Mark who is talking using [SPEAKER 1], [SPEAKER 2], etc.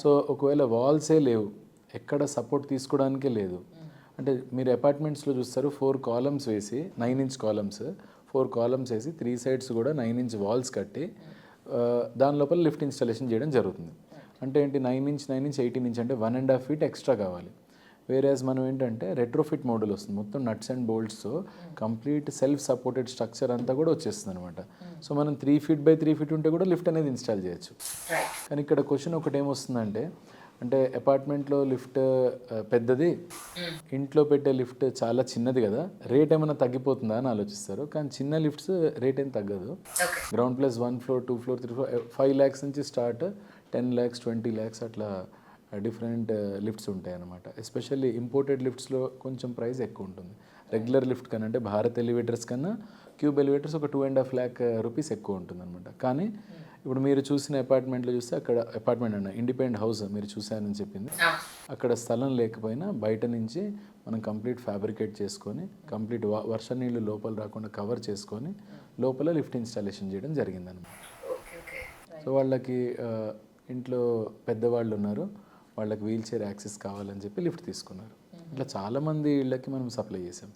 [SPEAKER 1] So ఒకవేళ వాల్సే లేవు ఎక్కడ సపోర్ట్ తీసుకోవడానికే లేదు. అంటే మీరు అపార్ట్మెంట్స్లో చూస్తారు ఫోర్ కాలమ్స్ వేసి nine inch columns four columns వేసి త్రీ సైడ్స్ కూడా నైన్ ఇంచ్ వాల్స్ కట్టి దాని లోపల లిఫ్ట్ ఇన్స్టాలేషన్ చేయడం జరుగుతుంది. అంటే ఏంటి nine inch nine inch eighteen inch అంటే one and half feet extra కావాలి. వేరేస్ మనం ఏంటంటే రెట్రోఫిట్ మోడల్ వస్తుంది. మొత్తం నట్స్ అండ్ బోల్ట్స్తో కంప్లీట్ సెల్ఫ్ సపోర్టెడ్ స్ట్రక్చర్ అంతా కూడా వచ్చేస్తుంది అనమాట సో మనం three feet by three feet ఉంటే కూడా లిఫ్ట్ అనేది ఇన్స్టాల్ చేయొచ్చు. కానీ ఇక్కడ క్వశ్చన్ ఒకటి ఏమొస్తుందంటే అంటే అపార్ట్మెంట్లో లిఫ్ట్ పెద్దది ఇంట్లో పెట్టే లిఫ్ట్ చాలా చిన్నది కదా రేట్ ఏమైనా తగ్గిపోతుందా అని ఆలోచిస్తారు. కానీ చిన్న లిఫ్ట్స్ రేట్ ఏం తగ్గదు. Ground plus one floor two floor three floor five lakhs నుంచి start ten lakhs twenty lakhs అట్లా డిఫరెంట్ లిఫ్ట్స్ ఉంటాయి అనమాట ఎస్పెషల్లీ ఇంపోర్టెడ్ లిఫ్ట్స్లో కొంచెం ప్రైస్ ఎక్కువ ఉంటుంది. రెగ్యులర్ లిఫ్ట్ కన్నా అంటే భారత్ ఎలివేటర్స్ కన్నా క్యూబ్ ఎలివేటర్స్ ఒక two and half lakh rupees ఎక్కువ ఉంటుంది అనమాట కానీ ఇప్పుడు మీరు చూసిన అపార్ట్మెంట్లో చూస్తే అక్కడ అపార్ట్మెంట్ అన్న ఇండిపెండెంట్ హౌస్ మీరు చూసారని చెప్పింది. అక్కడ స్థలం లేకపోయినా బయట నుంచి మనం కంప్లీట్ ఫ్యాబ్రికేట్ చేసుకొని కంప్లీట్ వర్ష నీళ్ళు లోపల రాకుండా కవర్ చేసుకొని లోపల లిఫ్ట్ ఇన్స్టాలేషన్ చేయడం జరిగిందనమాట సో వాళ్ళకి ఇంట్లో పెద్దవాళ్ళు ఉన్నారు. వాళ్ళకి వీల్ చైర్ యాక్సెస్ కావాలని చెప్పి లిఫ్ట్ తీసుకున్నారు. ఇట్లా చాలామంది ఇళ్ళకి మనం సప్లై చేసాం.